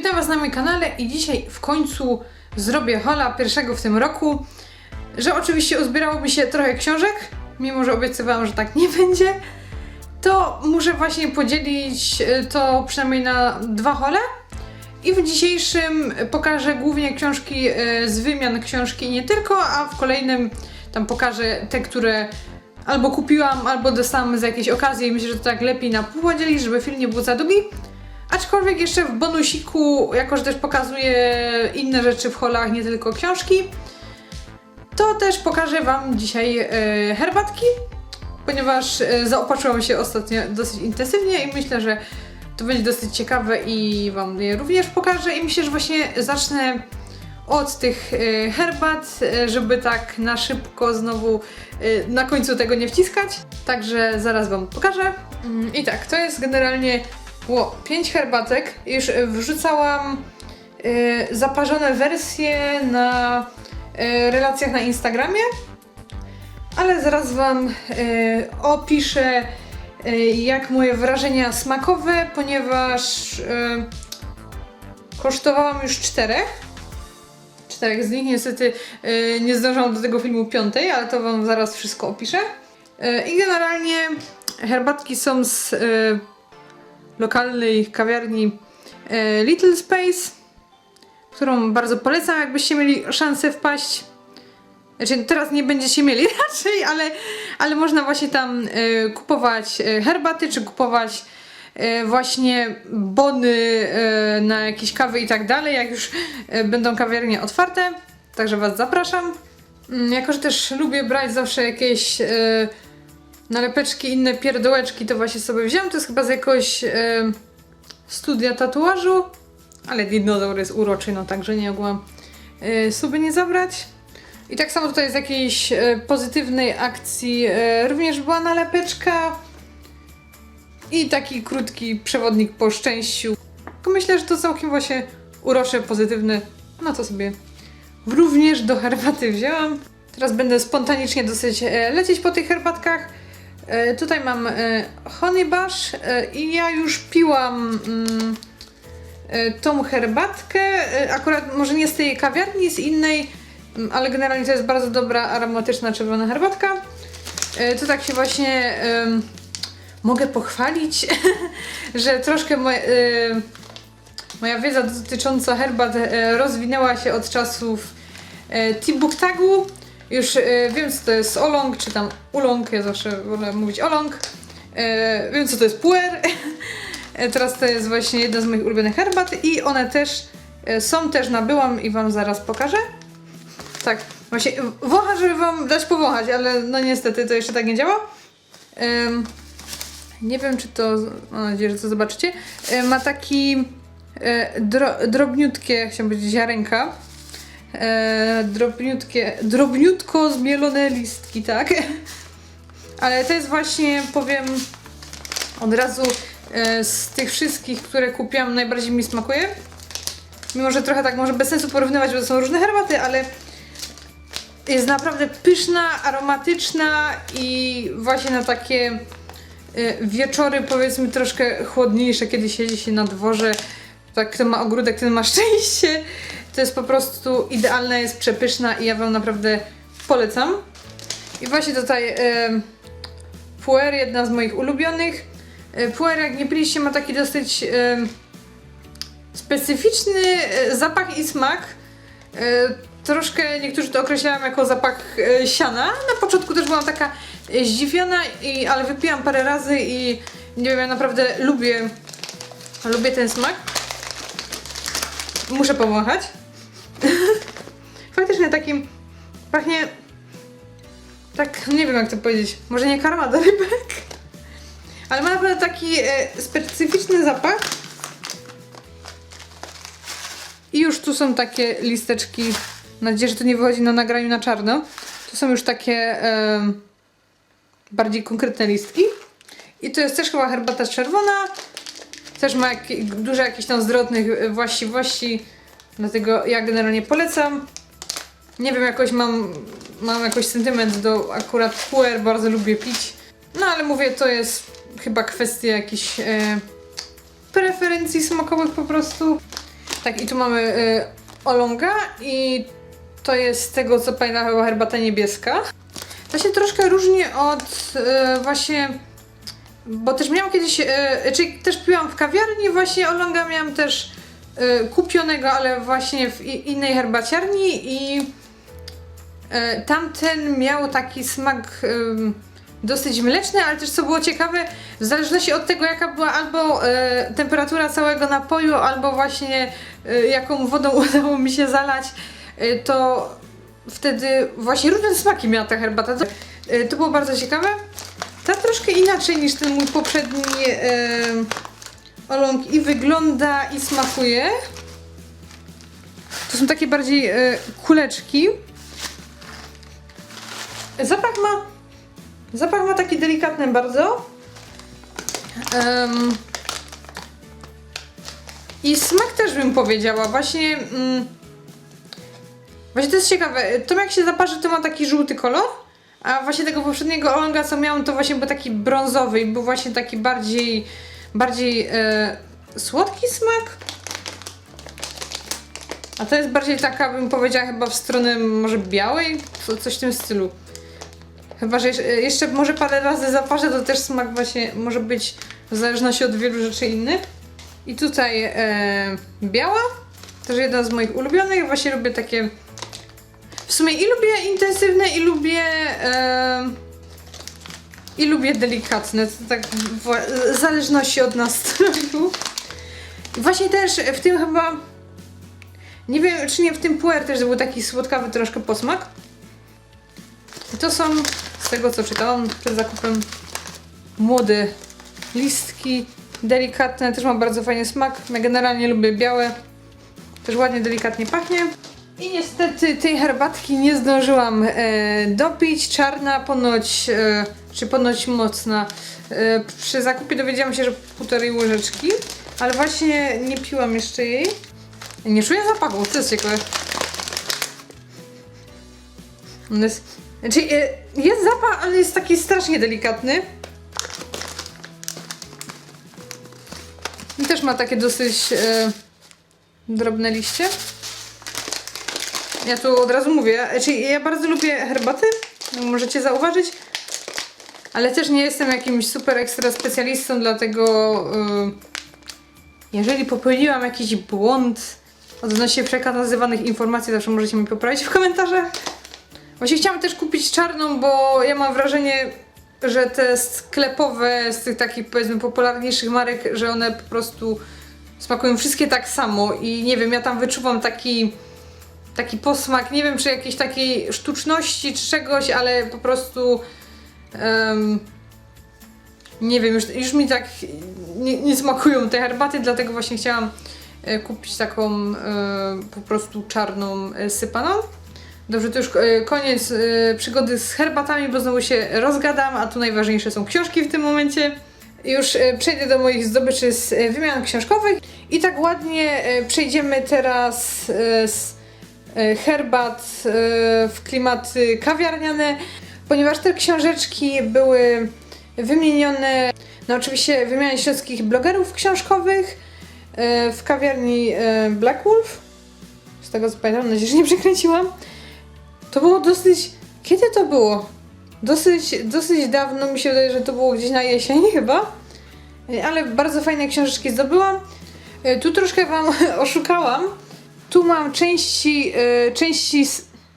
Witam Was na moim kanale i dzisiaj w końcu zrobię hola pierwszego w tym roku, że oczywiście uzbierało mi się trochę książek, mimo że obiecywałam, że tak nie będzie, to muszę właśnie podzielić e, to przynajmniej na dwa hole. I w dzisiejszym pokażę głównie książki e, z wymian książki nie tylko, a w kolejnym tam pokażę te, które albo kupiłam, albo dostałam z jakiejś okazji. I myślę, że to tak lepiej na pół podzielić, żeby film nie był za długi. Aczkolwiek jeszcze w bonusiku, jako że też pokazuję inne rzeczy w holach, nie tylko książki, to też pokażę Wam dzisiaj e, herbatki, ponieważ e, zaopatrzyłam się ostatnio dosyć intensywnie i myślę, że to będzie dosyć ciekawe i Wam je również pokażę i myślę, że właśnie zacznę od tych e, herbat, e, żeby tak na szybko znowu e, na końcu tego nie wciskać. Także zaraz Wam pokażę. Mm, I tak, to jest generalnie Ło, 5 herbatek. Już e, wrzucałam e, zaparzone wersje na e, relacjach na Instagramie, ale zaraz Wam e, opiszę e, jak moje wrażenia smakowe, ponieważ e, kosztowałam już czterech. Czterech z nich niestety e, nie zdążyłam do tego filmu piątej, ale to Wam zaraz wszystko opiszę. I generalnie herbatki są z e, lokalnej kawiarni e, Little Space, którą bardzo polecam, jakbyście mieli szansę wpaść. Znaczy, teraz nie będziecie mieli raczej, ale, ale można właśnie tam e, kupować e, herbaty, czy kupować właśnie bony na jakieś kawy i tak dalej, jak już będą kawiarnie otwarte. Także Was zapraszam. Mm, Jako, że też lubię brać zawsze jakieś nalepeczki, inne pierdołeczki, to właśnie sobie wziąłem. To jest chyba z jakoś e, studia tatuażu, ale dinozaur jest uroczy, no także nie mogłam e, sobie nie zabrać. I tak samo tutaj z jakiejś e, pozytywnej akcji również była nalepeczka i taki krótki przewodnik po szczęściu. Tylko myślę, że to całkiem właśnie urocze, pozytywne, no to sobie również do herbaty wzięłam. Teraz będę spontanicznie dosyć lecieć po tych herbatkach. E, tutaj mam e, Honey e, i ja już piłam mm, tą herbatkę, akurat może nie z tej kawiarni, z innej, mm, ale generalnie to jest bardzo dobra, aromatyczna czerwona herbatka. Tu tak się właśnie mogę pochwalić, że troszkę moje, e, moja wiedza dotycząca herbat rozwinęła się od czasów Timbuktagu. Już e, wiem, co to jest olong, czy tam ulong, ja zawsze wolę mówić olong. E, wiem, co to jest puer. E, Teraz to jest właśnie jedna z moich ulubionych herbat i one też są, też nabyłam i Wam zaraz pokażę. Tak, właśnie wącha, żeby Wam dać powąchać, ale no niestety to jeszcze tak nie działa. Nie wiem, czy to, mam nadzieję, że to zobaczycie. Ma taki dro, drobniutkie, chciałam powiedzieć ziarenka. E, drobniutkie, drobniutko zmielone listki, tak? Ale to jest właśnie, powiem od razu, e, z tych wszystkich, które kupiłam, najbardziej mi smakuje. Mimo, że trochę tak może bez sensu porównywać, bo to są różne herbaty, ale jest naprawdę pyszna, aromatyczna i właśnie na takie e, wieczory powiedzmy troszkę chłodniejsze, kiedy siedzi się na dworze. Tak, kto ma ogródek, ten ma szczęście. To jest po prostu idealna, jest przepyszna i ja Wam naprawdę polecam. I właśnie tutaj e, puer, jedna z moich ulubionych. E, puer, jak nie piliście, ma taki dosyć e, specyficzny zapach i smak. Troszkę niektórzy to określają jako zapach siana. Na początku też byłam taka zdziwiona, i, ale wypiłam parę razy i nie wiem, ja naprawdę lubię, lubię ten smak. Muszę powąchać. Faktycznie takim pachnie tak, nie wiem jak to powiedzieć, może nie karma do rybek, ale ma naprawdę taki e, specyficzny zapach. I już tu są takie listeczki, mam nadzieję, że to nie wychodzi na nagraniu na czarno. Tu są już takie e, bardziej konkretne listki. I to jest też chyba herbata czerwona. Też ma jak, dużo jakichś tam zdrowotnych e, właściwości, dlatego ja generalnie polecam. Nie wiem, jakoś mam, mam jakoś sentyment do akurat puer, bardzo lubię pić. No ale mówię, to jest chyba kwestia jakichś e, preferencji smakowych po prostu. Tak, i tu mamy y, olonga i to jest tego co pamiętam chyba herbata niebieska. To się troszkę różni od y, właśnie, bo też miałam kiedyś, y, czyli też piłam w kawiarni właśnie olonga, miałam też kupionego, ale właśnie w innej herbaciarni i y, tamten miał taki smak ym, dosyć mleczny, ale też co było ciekawe, w zależności od tego jaka była albo temperatura całego napoju, albo właśnie jaką wodą udało mi się zalać, to wtedy właśnie różne smaki miała ta herbata. To, było bardzo ciekawe. Ta troszkę inaczej niż ten mój poprzedni olong i wygląda i smakuje. To są takie bardziej e, kuleczki. Zapach ma Zapach ma taki delikatny bardzo. Em, I smak też bym powiedziała. Właśnie. Mm, właśnie to jest ciekawe. To jak się zaparzy, to ma taki żółty kolor. A właśnie tego poprzedniego olonga, co miałam, to właśnie był taki brązowy i był właśnie taki bardziej. Bardziej e, słodki smak. A to jest bardziej taka, bym powiedziała, chyba w stronę może białej, co, coś w tym stylu. Chyba, że jeszcze, może parę razy zaparzę, to też smak właśnie może być w zależności od wielu rzeczy innych. I tutaj e, biała, też jedna z moich ulubionych. Właśnie lubię takie. W sumie i lubię intensywne, i lubię. E, I lubię delikatne. To tak w zależności od nastroju. Właśnie też w tym chyba. Nie wiem, czy nie w tym puer też był taki słodkawy troszkę posmak. I to są, z tego co czytałam przed zakupem, młode listki, delikatne, też ma bardzo fajny smak. Ja generalnie lubię białe, też ładnie, delikatnie pachnie. I niestety tej herbatki nie zdążyłam e, dopić. Czarna ponoć, e, czy ponoć mocna. E, przy zakupie dowiedziałam się, że półtorej łyżeczki, ale właśnie nie piłam jeszcze jej. Nie czuję zapachu, to jest ciekawe. Jest, znaczy, e, jest zapach, ale jest taki strasznie delikatny. I też ma takie dosyć e, drobne liście. Ja tu od razu mówię, znaczy ja bardzo lubię herbaty, możecie zauważyć, ale też nie jestem jakimś super ekstra specjalistą, dlatego e, jeżeli popełniłam jakiś błąd odnośnie przekazywanych informacji, zawsze możecie mi poprawić w komentarzach. Właśnie chciałam też kupić czarną, bo ja mam wrażenie, że te sklepowe z tych takich powiedzmy popularniejszych marek, że one po prostu smakują wszystkie tak samo i nie wiem, ja tam wyczuwam taki taki posmak, nie wiem czy jakiejś takiej sztuczności czy czegoś, ale po prostu em, nie wiem, już, już mi tak nie, nie smakują te herbaty, dlatego właśnie chciałam e, kupić taką e, po prostu czarną e, sypaną. Dobrze, to już e, koniec przygody z herbatami, bo znowu się rozgadam, a tu najważniejsze są książki w tym momencie. Już przejdę do moich zdobyczy z wymian książkowych i tak ładnie przejdziemy teraz z herbat w klimaty kawiarniane, ponieważ te książeczki były wymienione, no oczywiście wymianie śląskich blogerów książkowych e, w kawiarni e, Black Wolf. Z tego co pamiętam, nadzieję, że nie przekręciłam. To było dosyć. Kiedy to było? Dosyć, dosyć dawno, mi się wydaje, że to było gdzieś na jesień chyba. E, Ale bardzo fajne książeczki zdobyłam. Tu troszkę Wam oszukałam. Tu mam części, części,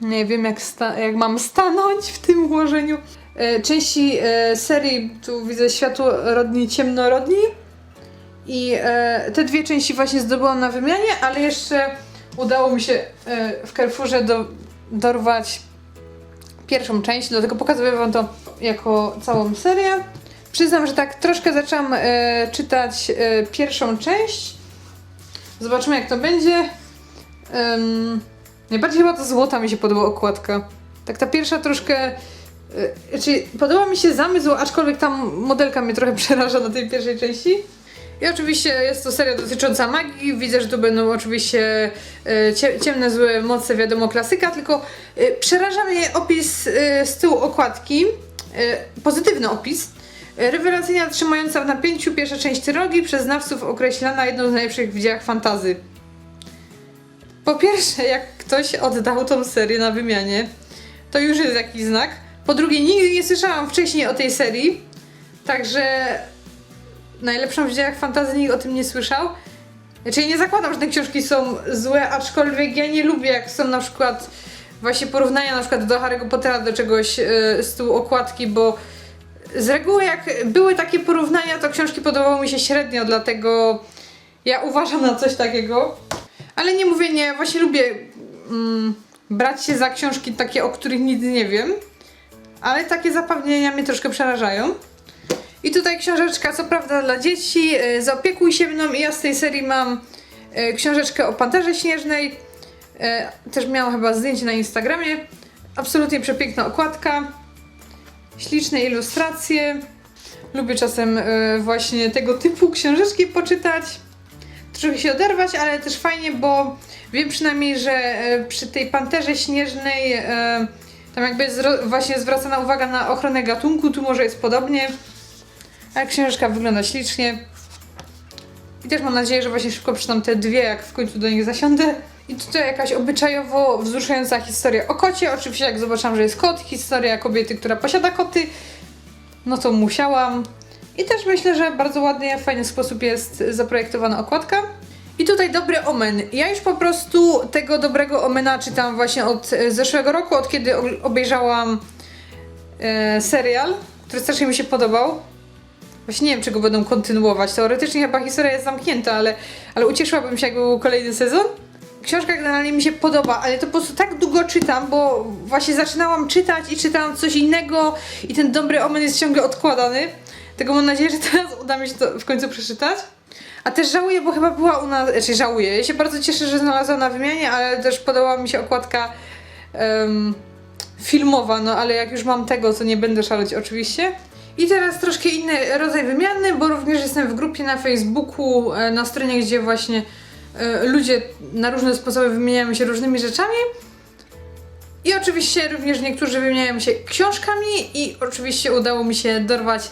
nie wiem jak, jak mam stanąć w tym ułożeniu. E, Części e, serii, tu widzę światłorodni, ciemnorodni. I e, te dwie części właśnie zdobyłam na wymianie, ale jeszcze udało mi się w Carrefourze do, dorwać pierwszą część, dlatego pokazuję Wam to jako całą serię. Przyznam, że tak troszkę zaczęłam czytać pierwszą część. Zobaczymy jak to będzie. Em, najbardziej chyba to złota mi się podoba okładka. Tak ta pierwsza troszkę... E, znaczy, podoba mi się zamysł, aczkolwiek tam modelka mnie trochę przeraża na tej pierwszej części. I oczywiście jest to seria dotycząca magii. Widzę, że tu będą oczywiście e, cie, ciemne, złe moce, wiadomo, klasyka, tylko e, przeraża mnie opis z tyłu okładki. Pozytywny opis. Rewelacyjna, trzymająca w napięciu pierwsza część trylogii przez znawców określana jedną z najlepszych w dziełach fantazy. Po pierwsze, jak ktoś oddał tą serię na wymianie, to już jest jakiś znak. Po drugie, nigdy nie słyszałam wcześniej o tej serii, także najlepszą w dziełach fantazji nikt o tym nie słyszał. Znaczy ja nie zakładam, że te książki są złe, aczkolwiek ja nie lubię jak są na przykład właśnie porównania na przykład do Harry'ego Pottera do czegoś e, z tyłu okładki, bo z reguły jak były takie porównania, to książki podobały mi się średnio, dlatego ja uważam na coś takiego. Ale nie mówię nie, właśnie lubię mm, brać się za książki takie, o których nigdy nie wiem, ale takie zapewnienia mnie troszkę przerażają. I tutaj książeczka, co prawda dla dzieci, e, zaopiekuj się mną i ja z tej serii mam e, książeczkę o Panterze Śnieżnej. E, Też miałam chyba zdjęcie na Instagramie. Absolutnie przepiękna okładka, śliczne ilustracje. Lubię czasem e, właśnie tego typu książeczki poczytać. Trochę się oderwać, ale też fajnie, bo wiem przynajmniej, że e, przy tej Panterze Śnieżnej e, tam jakby jest właśnie zwracana uwaga na ochronę gatunku, tu może jest podobnie. Ale książeczka wygląda ślicznie. I też mam nadzieję, że właśnie szybko przeczytam te dwie, jak w końcu do nich zasiądę. I tutaj jakaś obyczajowo wzruszająca historia o kocie. Oczywiście jak zobaczyłam, że jest kot, historia kobiety, która posiada koty, no to musiałam. I też myślę, że bardzo ładnie, fajny sposób jest zaprojektowana okładka. I tutaj dobry omen. Ja już po prostu tego dobrego omena czytam właśnie od e, zeszłego roku, od kiedy obejrzałam e, serial, który strasznie mi się podobał. Właśnie nie wiem, czy go będą kontynuować. Teoretycznie chyba historia jest zamknięta, ale, ale ucieszyłabym się, jakby był kolejny sezon. Książka generalnie mi się podoba, ale to po prostu tak długo czytam, bo właśnie zaczynałam czytać i czytałam coś innego i ten dobry omen jest ciągle odkładany. Tego mam nadzieję, że teraz uda mi się to w końcu przeczytać. A też żałuję, bo chyba była u nas, znaczy żałuję, ja się bardzo cieszę, że znalazłam na wymianie, ale też podobała mi się okładka em, filmowa, no ale jak już mam tego, to nie będę szaleć oczywiście. I teraz troszkę inny rodzaj wymiany, bo również jestem w grupie na Facebooku, e, na stronie, gdzie właśnie e, ludzie na różne sposoby wymieniają się różnymi rzeczami. I oczywiście również niektórzy wymieniają się książkami i oczywiście udało mi się dorwać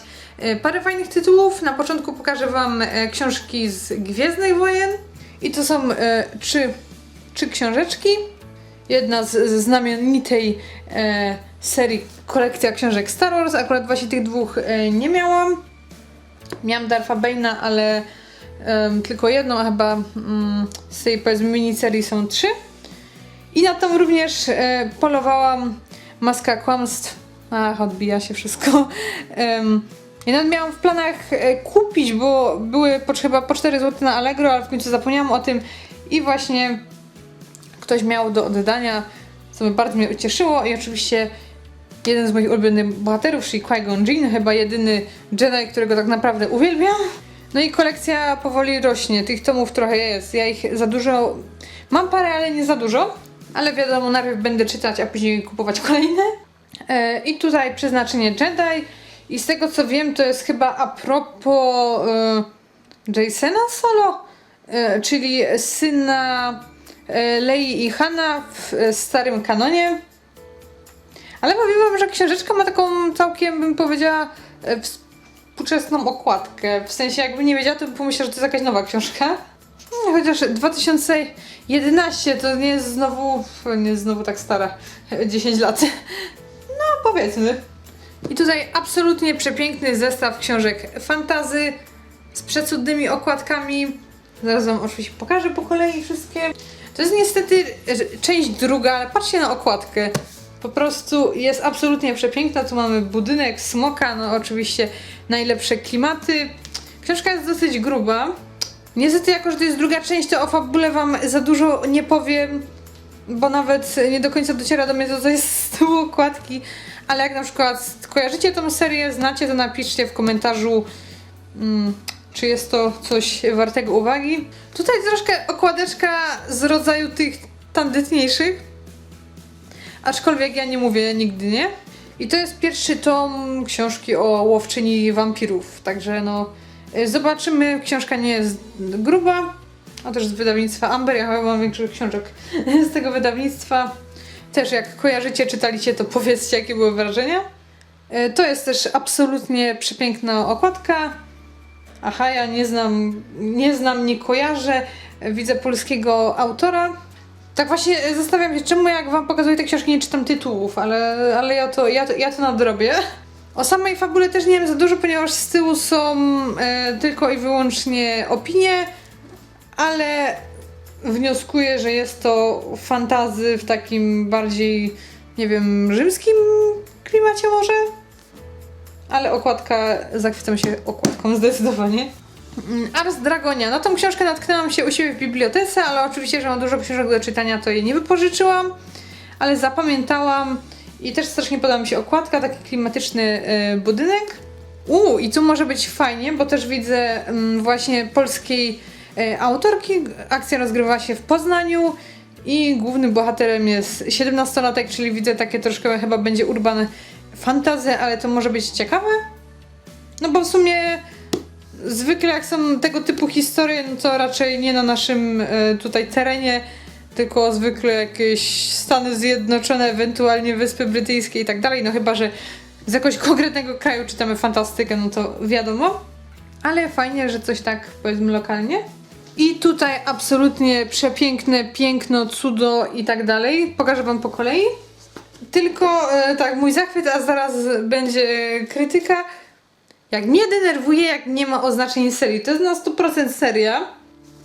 parę fajnych tytułów. Na początku pokażę Wam e, książki z Gwiezdnych Wojen. I to są e, trzy, trzy książeczki. Jedna z, z znamienitej e, serii kolekcja książek Star Wars. Akurat właśnie tych dwóch e, nie miałam. Miałam Darfa Bane'a, ale tylko jedną, a chyba mm, z tej powiedzmy miniserii są trzy. I na tą również e, polowałam Maska Kłamstw. Ach, odbija się wszystko. ja nawet miałam w planach e, kupić, bo były po, po 4 zł na Allegro, ale w końcu zapomniałam o tym. I właśnie ktoś miał do oddania, co bardzo mnie ucieszyło. I oczywiście jeden z moich ulubionych bohaterów, czyli Qui-Gon Jinn, chyba jedyny Jedi, którego tak naprawdę uwielbiam. No i kolekcja powoli rośnie, tych tomów trochę jest, ja ich za dużo, mam parę, ale nie za dużo, ale wiadomo, najpierw będę czytać, a później kupować kolejne. E, I tutaj przeznaczenie Jedi i z tego co wiem, to jest chyba a propos e, Jasona Solo, e, czyli syna e, Lei i Hanna w e, starym kanonie. Ale powiem wam, że książeczka ma taką całkiem, bym powiedziała, e, współczesną okładkę. W sensie, jakby nie wiedziała, to bym pomyślała, że to jest jakaś nowa książka. Hmm, Chociaż 2011 to nie jest znowu, nie jest znowu tak stara, 10 lat. No, powiedzmy. I tutaj absolutnie przepiękny zestaw książek fantazy z przecudnymi okładkami. Zaraz wam oczywiście pokażę po kolei wszystkie. To jest niestety część druga, ale patrzcie na okładkę. Po prostu jest absolutnie przepiękna. Tu mamy budynek smoka, no oczywiście najlepsze klimaty. Książka jest dosyć gruba. Niestety, jako że to jest druga część, to o fabule wam za dużo nie powiem, bo nawet nie do końca dociera do mnie to, co jest z tyłu okładki. Ale jak na przykład kojarzycie tą serię, znacie, to napiszcie w komentarzu, mm, czy jest to coś wartego uwagi. Tutaj troszkę okładeczka z rodzaju tych tandetniejszych, aczkolwiek ja nie mówię nigdy nie. I to jest pierwszy tom książki o łowczyni wampirów, także no y, zobaczymy. Książka nie jest gruba, a też z wydawnictwa Amber, ja chyba mam większych książek z tego wydawnictwa. Też jak kojarzycie, czytaliście, to powiedzcie, jakie były wrażenia. E, To jest też absolutnie przepiękna okładka. Aha, ja nie znam, nie znam, nie kojarzę. Widzę polskiego autora. Tak właśnie e, zastanawiam się, czemu jak wam pokazuję te książki, nie czytam tytułów, ale, ale ja, to, ja, to, ja to nadrobię. O samej fabule też nie wiem za dużo, ponieważ z tyłu są e, tylko i wyłącznie opinie, ale wnioskuję, że jest to fantazy w takim bardziej, nie wiem, rzymskim klimacie może? Ale okładka, zachwycam się okładką zdecydowanie. Mm, Ars Dragonia. No tą książkę natknęłam się u siebie w bibliotece, ale oczywiście, że mam dużo książek do czytania, to jej nie wypożyczyłam, ale zapamiętałam i też strasznie podoba mi się okładka, taki klimatyczny y, budynek. U i tu może być fajnie, bo też widzę mm, właśnie polskiej y, autorki. Akcja rozgrywa się w Poznaniu i głównym bohaterem jest 17-latek, czyli widzę takie troszkę chyba będzie urban fantazy, ale to może być ciekawe. No bo w sumie zwykle jak są tego typu historie, no to raczej nie na naszym e, tutaj terenie, tylko zwykle jakieś Stany Zjednoczone, ewentualnie Wyspy Brytyjskie i tak dalej, no chyba, że z jakiegoś konkretnego kraju czytamy fantastykę, no to wiadomo. Ale fajnie, że coś tak powiedzmy lokalnie. I tutaj absolutnie przepiękne, piękno, cudo i tak dalej. Pokażę wam po kolei. Tylko e, tak, mój zachwyt, a zaraz będzie krytyka. Jak mnie denerwuje, jak nie ma oznaczeń serii. To jest na 100% seria.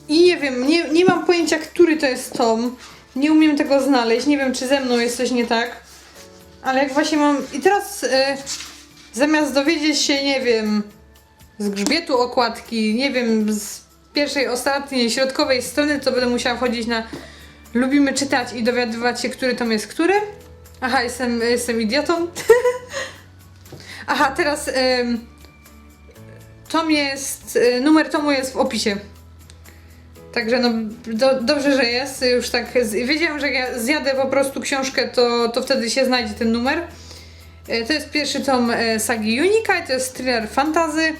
I nie wiem, nie, nie mam pojęcia, który to jest tom. Nie umiem tego znaleźć. Nie wiem, czy ze mną jest coś nie tak. Ale jak właśnie mam. I teraz e, zamiast dowiedzieć się, nie wiem, z grzbietu okładki, nie wiem, z pierwszej, ostatniej, środkowej strony, to będę musiała wchodzić na lubimy czytać i dowiadywać się, który tom jest który. Aha, jestem, jestem idiotą. Aha, teraz ym, tom jest, y, numer tomu jest w opisie. Także no, do, dobrze, że jest. Już tak z, wiedziałam, że jak ja zjadę po prostu książkę, to, to wtedy się znajdzie ten numer. Y, To jest pierwszy tom y, sagi Unika i to jest thriller fantazy.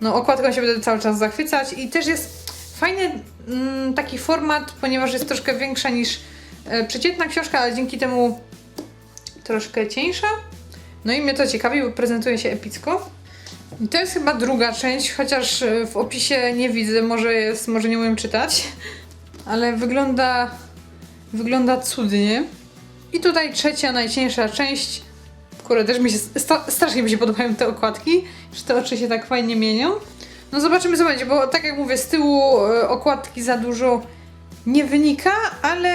No, okładką się będę cały czas zachwycać i też jest fajny mm, taki format, ponieważ jest troszkę większa niż e, przeciętna książka, ale dzięki temu troszkę cieńsza. No i mnie to ciekawi, bo prezentuje się epicko. I to jest chyba druga część, chociaż e, w opisie nie widzę, może jest, może nie umiem czytać, ale wygląda, wygląda cudnie. I tutaj trzecia, najcieńsza część. Kurde, też mi się, sta, strasznie mi się podobają te okładki, że te oczy się tak fajnie mienią. No zobaczymy co będzie, bo tak jak mówię, z tyłu e, okładki za dużo nie wynika, ale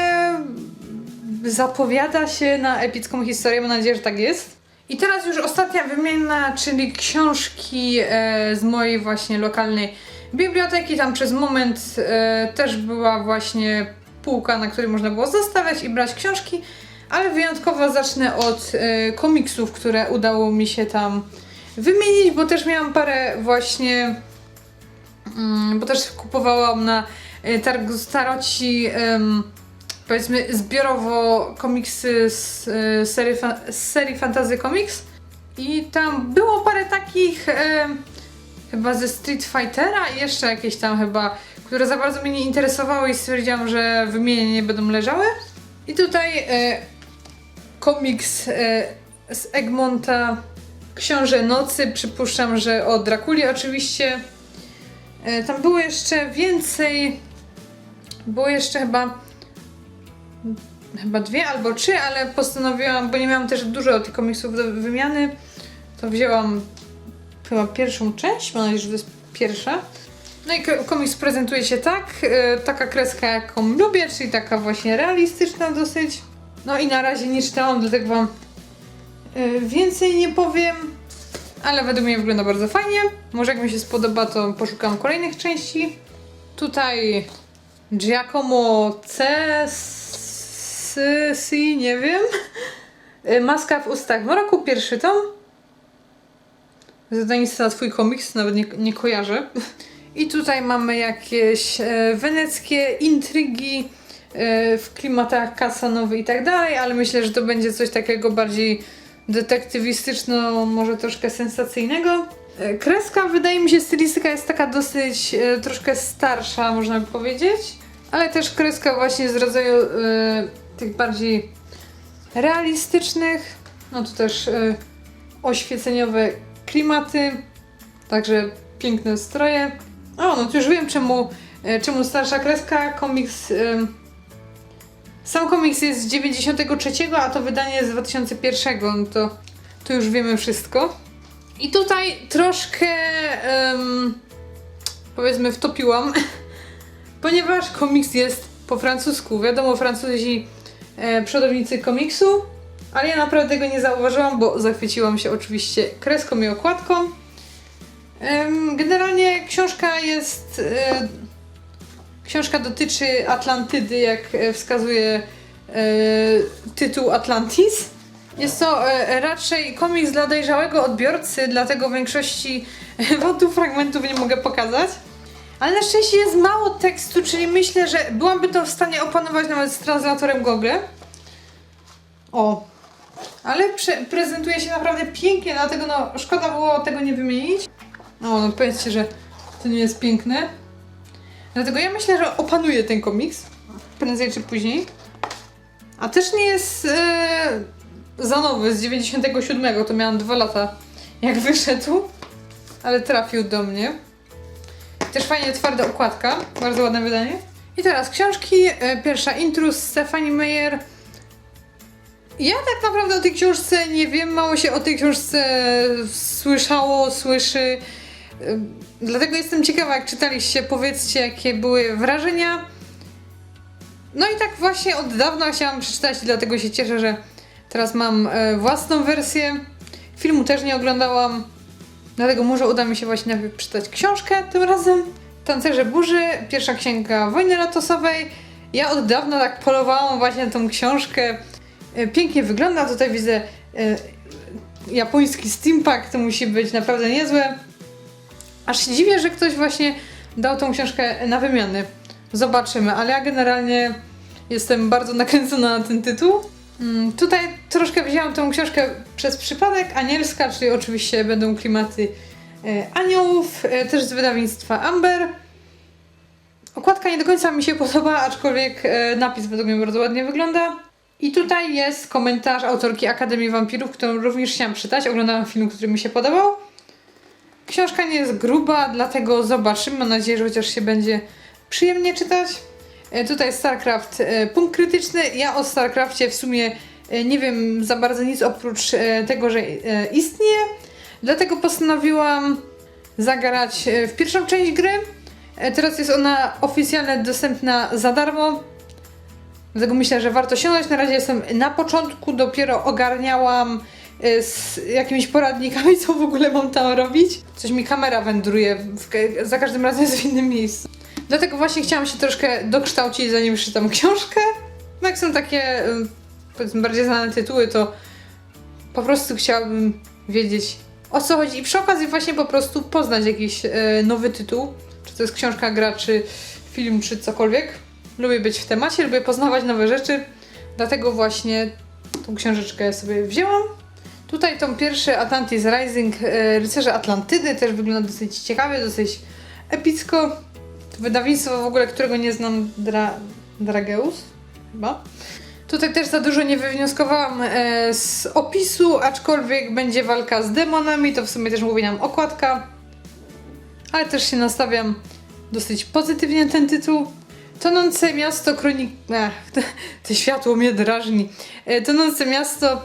zapowiada się na epicką historię, mam nadzieję, że tak jest. I teraz już ostatnia wymienna, czyli książki e, z mojej właśnie lokalnej biblioteki. Tam przez moment e, też była właśnie półka, na której można było zostawiać i brać książki, ale wyjątkowo zacznę od e, komiksów, które udało mi się tam wymienić, bo też miałam parę właśnie Mm, bo też kupowałam na e, targu staroci powiedzmy zbiorowo komiksy z, e, serii, fa- serii Fantasy Comics i tam było parę takich em, chyba ze Street Fightera i jeszcze jakieś tam chyba, które za bardzo mnie nie interesowały i stwierdziłam, że wymienię nie będą leżały. I tutaj komiks e, z Egmonta Książę Nocy, przypuszczam, że o Drakuli oczywiście. E, Tam było jeszcze więcej. Było jeszcze chyba. Chyba dwie albo trzy, ale postanowiłam, bo nie miałam też dużo tych komiksów do wymiany, to wzięłam chyba pierwszą część, mam nadzieję, że to jest pierwsza. No i ko- komiks prezentuje się tak, e, taka kreska jaką lubię, czyli taka właśnie realistyczna dosyć. No i na razie nie czytałam, dlatego wam e, więcej nie powiem. Ale według mnie wygląda bardzo fajnie. Może jak mi się spodoba, to poszukam kolejnych części. Tutaj Giacomo Cesi, nie wiem. Y, Maska w ustach mroku, pierwszy tom. Zadanie twój komiks, nawet nie, nie kojarzę. I tutaj mamy jakieś e, weneckie intrygi e, w klimatach kasanowy i tak dalej, ale myślę, że to będzie coś takiego bardziej detektywistyczno, może troszkę sensacyjnego. E, Kreska, wydaje mi się, stylistyka jest taka dosyć e, troszkę starsza, można by powiedzieć, ale też kreska właśnie z rodzaju tych bardziej realistycznych. No tu też oświeceniowe klimaty, także piękne stroje. O, no to już wiem czemu, czemu starsza kreska, komiks Sam komiks jest z 93, a to wydanie z 2001, no to, to już wiemy wszystko. I tutaj troszkę em, powiedzmy wtopiłam, ponieważ komiks jest po francusku. Wiadomo, Francuzi e, przodownicy komiksu, ale ja naprawdę tego nie zauważyłam, bo zachwyciłam się oczywiście kreską i okładką. Generalnie książka jest. Książka dotyczy Atlantydy, jak e, wskazuje e, tytuł Atlantis. Jest to e, raczej komiks dla dojrzałego odbiorcy, dlatego większości wątów, fragmentów nie mogę pokazać. Ale na szczęście jest mało tekstu, czyli myślę, że byłabym to w stanie opanować nawet z translatorem Google. O, ale prezentuje się naprawdę pięknie, dlatego no szkoda było tego nie wymienić. No, no powiedzcie, że to nie jest piękne. Dlatego ja myślę, że opanuję ten komiks. Prędzej czy później. A też nie jest e, za nowy, z 97. To miałam dwa lata jak wyszedł. Ale trafił do mnie. Też fajnie twarda okładka. Bardzo ładne wydanie. I teraz książki. E, pierwsza Intrus Stephanie Meyer. Ja tak naprawdę o tej książce nie wiem, mało się o tej książce słyszało, słyszy. Ym, Dlatego jestem ciekawa, jak czytaliście, powiedzcie, jakie były wrażenia. No i tak właśnie od dawna chciałam przeczytać, i dlatego się cieszę, że teraz mam e, własną wersję. Filmu też nie oglądałam, dlatego może uda mi się właśnie najpierw przeczytać książkę tym razem. Tancerze burzy, pierwsza księga wojny latosowej. Ja od dawna tak polowałam właśnie tą książkę. E, Pięknie wygląda, tutaj widzę e, japoński steampunk, to musi być naprawdę niezłe. Aż się dziwię, że ktoś właśnie dał tą książkę na wymiany. Zobaczymy, ale ja generalnie jestem bardzo nakręcona na ten tytuł. Mm, Tutaj troszkę wzięłam tą książkę przez przypadek. Anielska, czyli oczywiście będą klimaty e, aniołów, e, też z wydawnictwa Amber. Okładka nie do końca mi się podoba, aczkolwiek e, napis według mnie bardzo ładnie wygląda. I tutaj jest komentarz autorki Akademii Wampirów, którą również chciałam czytać. Oglądałam film, który mi się podobał. Książka nie jest gruba, dlatego zobaczymy. Mam nadzieję, że chociaż się będzie przyjemnie czytać. E, Tutaj StarCraft, e, punkt krytyczny. Ja o StarCrafcie w sumie e, nie wiem za bardzo nic oprócz tego, że istnieje. Dlatego postanowiłam zagrać w pierwszą część gry. Teraz jest ona oficjalnie dostępna za darmo. Dlatego myślę, że warto sięgnąć. Na razie jestem na początku, dopiero ogarniałam z jakimiś poradnikami, co w ogóle mam tam robić. Coś mi kamera wędruje, za każdym razem jest w innym miejscu. Dlatego właśnie chciałam się troszkę dokształcić, zanim przeczytam książkę. No jak są takie, y, powiedzmy, bardziej znane tytuły, to po prostu chciałabym wiedzieć o co chodzi i przy okazji właśnie po prostu poznać jakiś y, nowy tytuł. Czy to jest książka, gra, czy film, czy cokolwiek. Lubię być w temacie, lubię poznawać nowe rzeczy, dlatego właśnie tą książeczkę sobie wzięłam. Tutaj tą pierwszy Atlantis Rising e, Rycerze Atlantydy też wygląda dosyć ciekawie, dosyć epicko. Wydawnictwo w ogóle, którego nie znam, Dra Drageus chyba. Tutaj też za dużo nie wywnioskowałam e, z opisu, aczkolwiek będzie walka z demonami, to w sumie też mówi nam okładka. Ale też się nastawiam dosyć pozytywnie ten tytuł. Tonące miasto kronik... Ech, to, to światło mnie drażni. E, Tonące miasto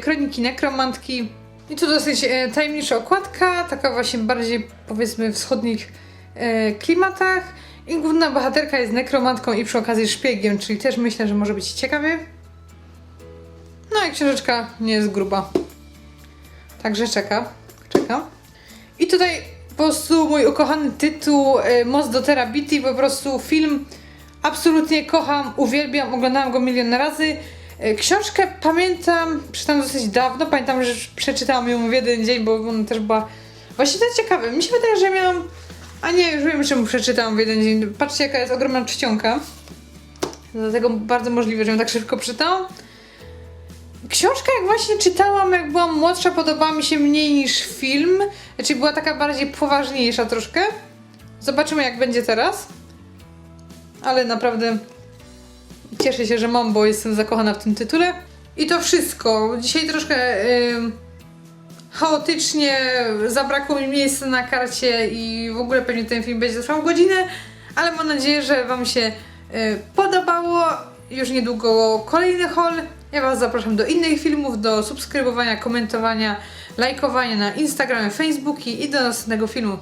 kroniki nekromantki. I tu dosyć e, tajemnicza okładka, taka właśnie bardziej powiedzmy wschodnich e, klimatach. I główna bohaterka jest nekromantką i przy okazji szpiegiem, czyli też myślę, że może być ciekawie. No i książeczka nie jest gruba. Także czeka. Czekam. I tutaj po prostu mój ukochany tytuł Most do Terabiti, po prostu film absolutnie kocham, uwielbiam, oglądałam go milion razy. E, Książkę pamiętam, przeczytałam dosyć dawno, pamiętam, że przeczytałam ją w jeden dzień, bo ona też była właśnie to ciekawe. Mi się wydaje, że miałam, a nie, już wiem czemu przeczytałam w jeden dzień. Patrzcie jaka jest ogromna czcionka. Dlatego bardzo możliwe, że ją tak szybko przeczytałam. Książka, jak właśnie czytałam, jak byłam młodsza, podobała mi się mniej niż film. Znaczy, była taka bardziej poważniejsza troszkę. Zobaczymy, jak będzie teraz. Ale naprawdę cieszę się, że mam, bo jestem zakochana w tym tytule. I to wszystko. Dzisiaj troszkę ym, chaotycznie zabrakło mi miejsca na karcie i w ogóle pewnie ten film będzie trwał godzinę, ale mam nadzieję, że Wam się y, podobało. już niedługo kolejny haul. Ja Was zapraszam do innych filmów, do subskrybowania, komentowania, lajkowania na Instagramie, Facebooku i do następnego filmu.